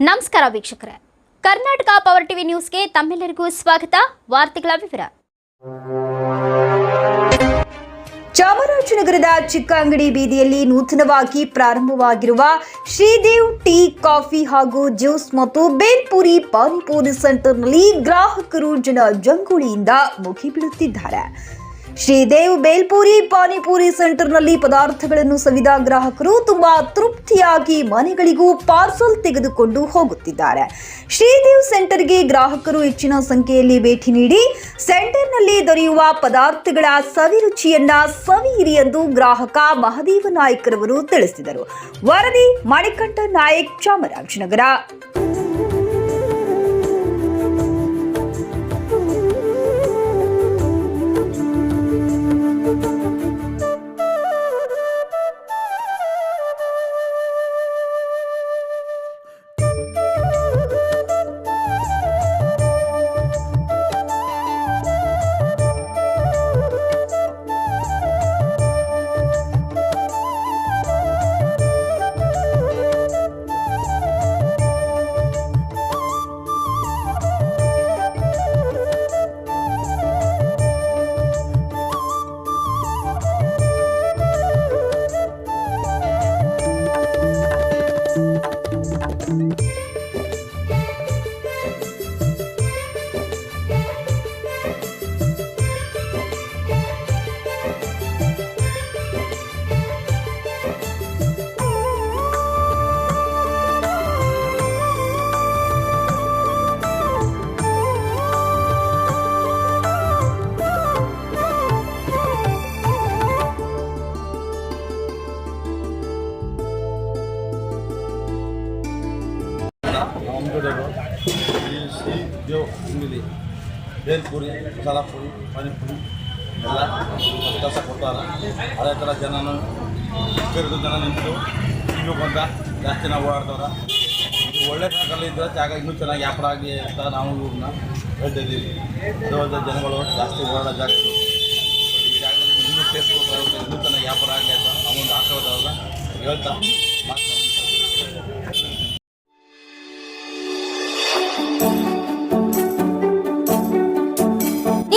ನಮಸ್ಕಾರ ವೀಕ್ಷಕರೇ. Karnataka power TV ನ್ಯೂಸ್ಗೆ ತಮ್ಮೆಲ್ಲರಿಗೂ ಸ್ವಾಗತ. ವಾರ್ತೆಗಳ ವಿವರ. ಚಾಮರಾಜನಗರದ ಚಿಕ್ಕ ಅಂಗಡಿ ಬೀದಿಯಲ್ಲಿ ನೂತನವಾಗಿ ಪ್ರಾರಂಭವಾಗಿರುವ ಶ್ರೀದೇವ್ ಟೀ ಕಾಫಿ ಹಾಗೂ ಜ್ಯೂಸ್ ಮತ್ತು ಬೇಲ್ಪುರಿ ಪಾನಿಪುರಿ ಸೆಂಟರ್ನಲ್ಲಿ ಗ್ರಾಹಕರು ಜನ ಜಂಗುಳಿಯಿಂದ ಮುಗಿಬೀಳುತ್ತಿದ್ದಾರೆ ಶ್ರೀದೇವ್ ಬೇಲ್ಪುರಿ, ಪಾನಿಪುರಿ ಸೆಂಟರ್ನಲ್ಲಿ ಪದಾರ್ಥಗಳನ್ನು ಸವಿದ ಗ್ರಾಹಕರು ತುಂಬಾ ತೃಪ್ತಿಯಾಗಿ ಮನೆಗಳಿಗೂ ಪಾರ್ಸಲ್ ತೆಗೆದುಕೊಂಡು ಹೋಗುತ್ತಿದ್ದಾರೆ. ಶ್ರೀದೇವ್ ಸೆಂಟರ್ಗೆ ಗ್ರಾಹಕರು ಹೆಚ್ಚಿನ ಸಂಖ್ಯೆಯಲ್ಲಿ ಭೇಟಿ ನೀಡಿ, ಸೆಂಟರ್ನಲ್ಲಿ ದೊರೆಯುವ ಪದಾರ್ಥಗಳ ಸವಿರುಚಿಯನ್ನ ಸವಿಯಿರಿ ಎಂದು ಗ್ರಾಹಕ ಮಹದೇವ ನಾಯ್ಕರವರು ತಿಳಿಸಿದರು. ವರದಿ, ಮಣಿಕಂಠ ನಾಯಕ್, ಚಾಮರಾಜನಗರ. ಈ ಶ್ರೀ ದೇವ್ ಅಂಗಡಿ ಬೇಲ್ಪುರಿ ಮಸಾಲ ಪುರಿ ಪಾನಿಪುರಿ ಎಲ್ಲ ಕೆಲಸ ಕೊಡ್ತಾರೆ ಅದೇ ಥರ ಜನನು ಕರೆದು ಜನ ನಿಂತು ಇನ್ನು ಬಂದ ಜಾಸ್ತಿ ನಾವು ಓಡಾಡ್ತಾರೆ ಇದು ಒಳ್ಳೆ ಜಾಗದಲ್ಲಿ ಇದ್ದರೆ ಜಾಗ ಇನ್ನೂ ಚೆನ್ನಾಗಿ ವ್ಯಾಪಾರ ಆಗಿ ಅಂತ ನಾವು ಇವ್ರನ್ನ ಹೇಳ್ತಾ ಇದ್ದೀವಿ ಅಲ್ಲದೆ ಜನಗಳು ಜಾಸ್ತಿ ಓಡಾಡೋ ಜಾಗ ಈ ಜಾಗದಲ್ಲಿ ಇನ್ನೂ ಟೇಸ್ಟ್ ಕೊಡ್ತಾರೆ ಇನ್ನೂ ಚೆನ್ನಾಗಿ ವ್ಯಾಪಾರ ಆಗಲಿ ಅಂತ ನಾವೊಂದು ಆಶೀರ್ವಾದ ಹೇಳ್ತಾ.